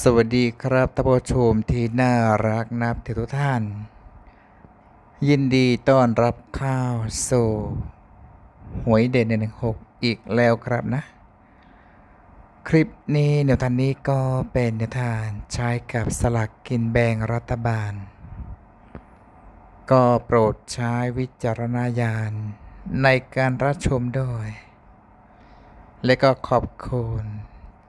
สวัสดีครับท่านผู้ชมที่น่ารักนับถือทุกท่าน ยินดีต้อนรับเข้าวสู่หวยเด่นหนึ่งหกอีกแล้วครับนะ คลิปนี้แนวทางนี้ก็เป็นแนวทางใช้กับสลักกินแบ่งรัฐบาล ก็โปรดใช้วิจารณญาณในการรับชมด้วย และก็ขอบคุณ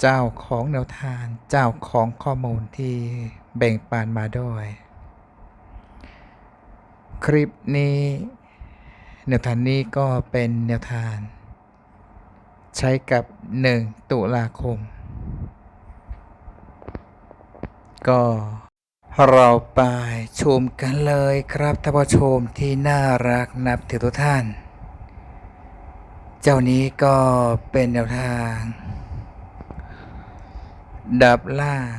เจ้าของแนวทาง เจ้าของข้อมูลที่แบ่งปันมาด้วย คลิปนี้แนวทางนี้ก็เป็นแนวทาง ใช้กับ 1 ตุลาคม ก็เราไปชมกันเลยครับท่านผู้ชมที่น่ารักนับถือทุกท่าน เจ้านี้ก็เป็นแนวทาง ดับล่าง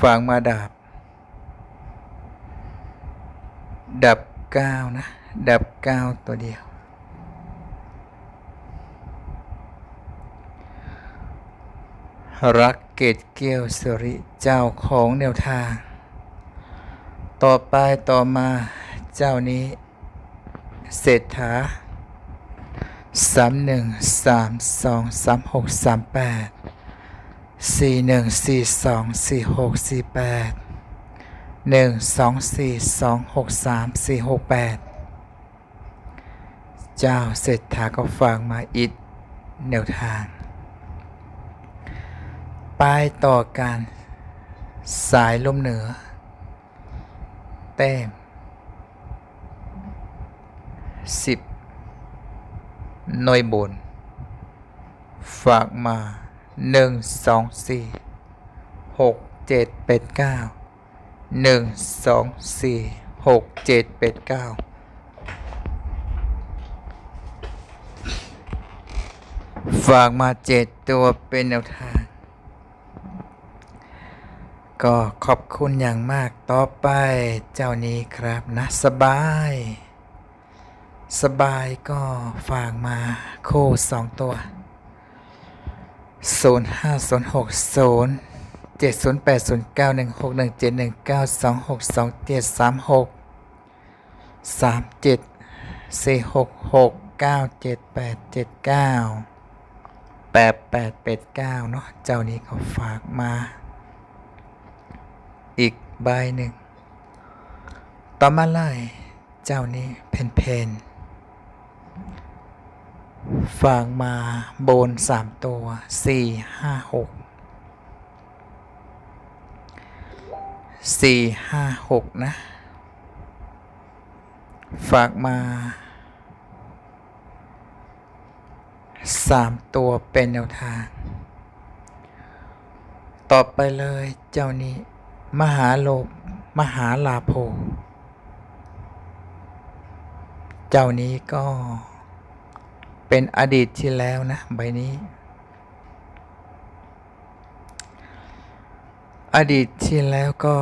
ฟังมาดับ ดับเก้านะ ดับเก้าตัวเดียว รักเกตเกี้ยวสิริเจ้าของแนวทาง ต่อไปต่อมาเจ้านี้ เศรษฐา สามหนึ่งสามสองสามหกสามแปดสี่หนึ่งสี่สองสี่หกสี่แปดหนึ่งสองสี่สองหกสามสี่หกแปดเจ้าเศรษฐาก็ฟังมาอีกแนวทางไปต่อการสายลมเหนือแต้มสิบ หน่วยบนฝากมาหนึ่งสองสี่หกเจ็ดแปดเก้าหนึ่งสองสี่หกเจ็ดแปดเก้าฝากมาเจ็ดตัวเป็นแนวทาง ก็ขอบคุณอย่างมากต่อไปเจ้านี้ครับนะ สบาย สบายก็ฝากมาโคู่สองตัว 0 5 0 6 0 7 0 8 0 9 1 6 1 7 1 9 2 6 2 7 3 6 3 7 4 6 6 9 7 8 7 9 8 8 8 9 เนาะเจ้านี้เขาฝากมา อีกใบหนึ่ง ต่อมาเลยเจ้านี้เพนเพน ฝากมาโบนสามตัวสี่ห้าหกสี่ห้าหกนะ ฝากมาสามตัวเป็นแนวทาง ต่อไปเลยเจ้านี้ มหาโลภมหาลาโภ เจ้านี้ก็เป็นอดีตที่แล้วนะใบนี้ อดีตที่แล้วก็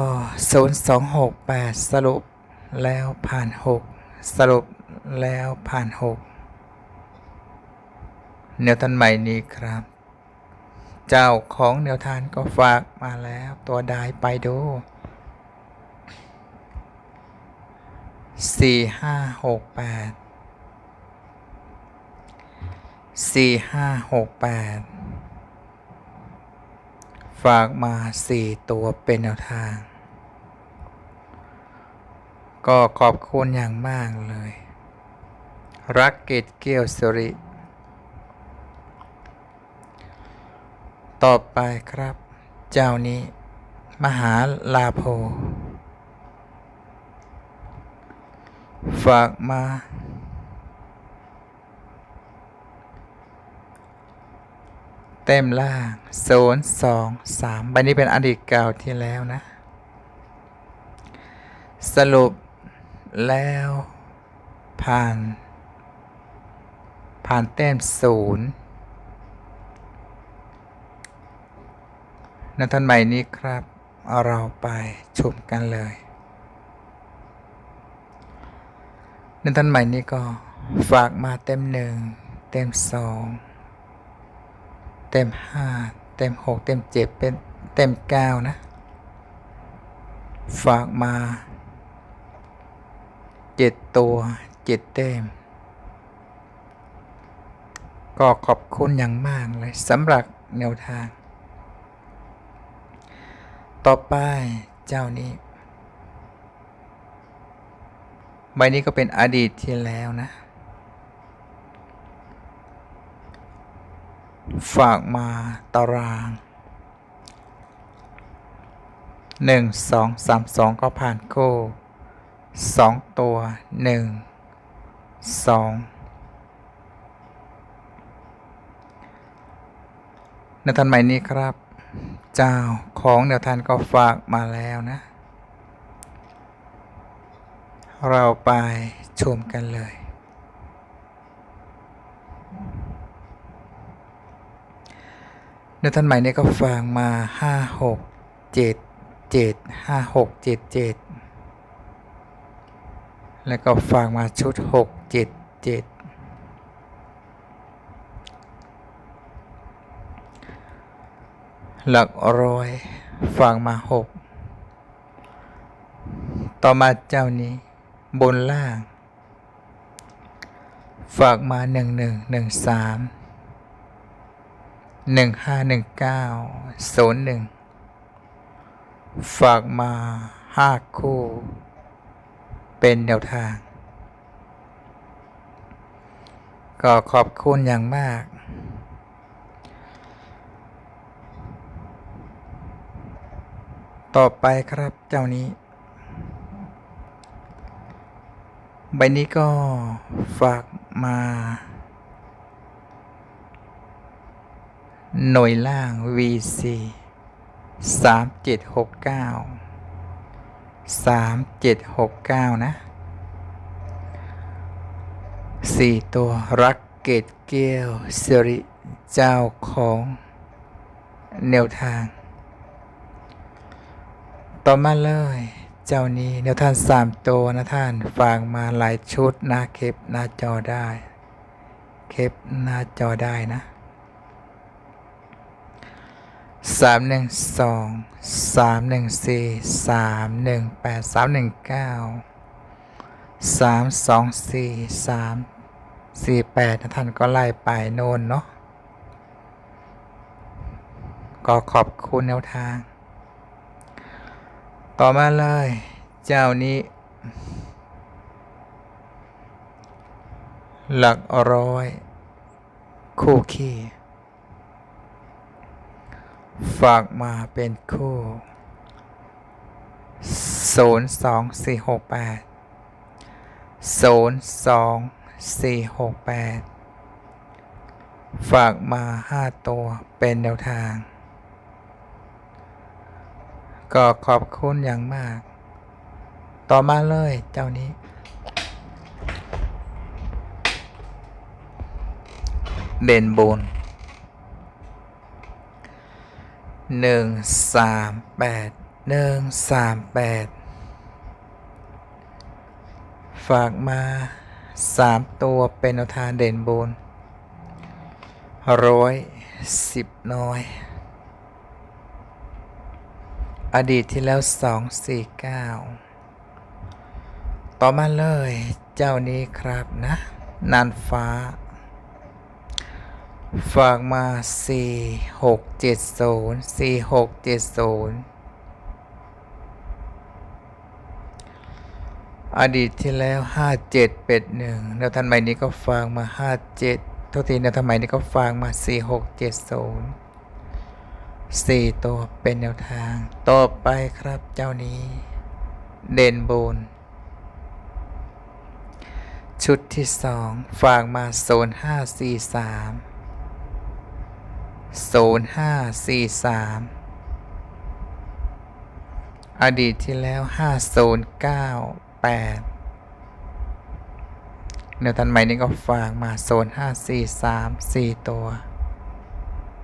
0268 สรุปแล้วผ่าน 6 สรุปแล้วผ่าน 6 แนวทันใหม่นี้ครับ เจ้าของแนวทานก็ฝากมาแล้วตัวใดไปดู สี่ห้าหกแปดสี่ห้าหกแปดฝากมาสี่ตัวเป็นแนวทาง ก็ขอบคุณอย่างมากเลย รักเกตเกียวสุริ ต่อไปครับ เจ้านี้ มหาลาโภ ฝากมา เต็มล่างโซนสองสามใบนี้เป็นอดีตเก่าที่แล้วนะ สรุปแล้วผ่าน ผ่านแต้มศูนย์นันทันใหม่นี้ครับเเราไปชมกันเลย นันทันใหม่นี้ก็ฝากมาเต็มหนึ่งเต็มสองเต็มห้าเต็มหกเต็มเจ็ดเป็นเต็มเก้านะ ฝากมาเจ็ดตัวเจ็ดเต็ม ก็ขอบคุณอย่างมากเลยสำหรับแนวทาง ต่อไปเจ้านี้ ใบนี้ก็เป็นอดีตที่แล้วนะ ฝากมาตารางหนึ่งสองสามสองก็ผ่านโก้สองตัวหนึ่งสองในทันใหม่นี้ครับ เจ้าของแนวทานก็ฝากมาแล้วนะ เราไปชมกันเลย ในท่านใหม่นี้ก็ฟังมาห้าหกเจ็ดเจ็ดห้าหกเจ็ดเจ็ดแล้วก็ฟังมาชุดหกเจ็ดเจ็ดหลักร้อยฟังมาหกต่อมาเจ้านี้ บนล่าง ฝากมาหนึ่งหนึ่งหนึ่งสามหนึ่งห้าหนึ่งเก้าศูนย์หนึ่งฝากมาห้าคู่ เป็นแนวทาง ก็ขอบคุณอย่างมากต่อไปครับเจ้านี้ ใบนี้ก็ฝากมา หน่วยล่าง VC สามเจ็ดหกเก้าสามเจ็ดหกเก้านะสี่ตัวรักเกตเกลสิริเจ้าของแนวทาง ต่อมาเลย เจ้านี้แนวท่างสามตัวนะท่านฟังมาหลายชุดนะเก็บหน้าจอได้เก็บหน้าจอได้นะสามหนึ่งสองสามหนึ่งสี่สามหนึ่งแปดสามหนึ่งเก้าสามสองสี่สามสี่แปดท่านก็ไล่ไปโน่นเนาะก็ขอบคุณแนวทาง ต่อมาเลย เจ้านี้ หลักร้อย คู่ขี้ฝากมาเป็นคู่ศูนย์สองสี่หกแปดศูนย์สองสี่หกแปดฝากมาห้าตัวเป็นแนวทาง ก็ขอบคุณอย่างมาก ต่อมาเลยเจ้านี้ เด่นบนหนึ่งสามแปดหนึ่งสามแปดฝากมาสามตัวเป็นแนวทางเด่นบนร้อยสิบน้อย อดีตที่แล้วสองสี่เก้าต่อมาเลยเจ้านี้ครับนะ นานฟ้า ฝากมาสี่หกเจ็ดศูนย์สี่หกเจ็ดศูนย์อดีตที่แล้วห้าเจ็ดเป็ดหนึ่งแล้วทันใหม่นี้ก็ฝากมาห้าเจ็ดทุกทีแล้วทันใหม่นี้ก็ฝากมาสี่หกเจ็ดศูนย์ สี่ตัวเป็นแนวทาง ต่อไปครับเจ้านี้ เด่นบนชุดที่สองฝากมาโซนห้าสี่สามโซนห้าสี่สามอดีตที่แล้วห้าโซนเก้าแปดแนวทันใหม่นี้ก็ฝากมาโซนห้าสี่สามสี่ตัว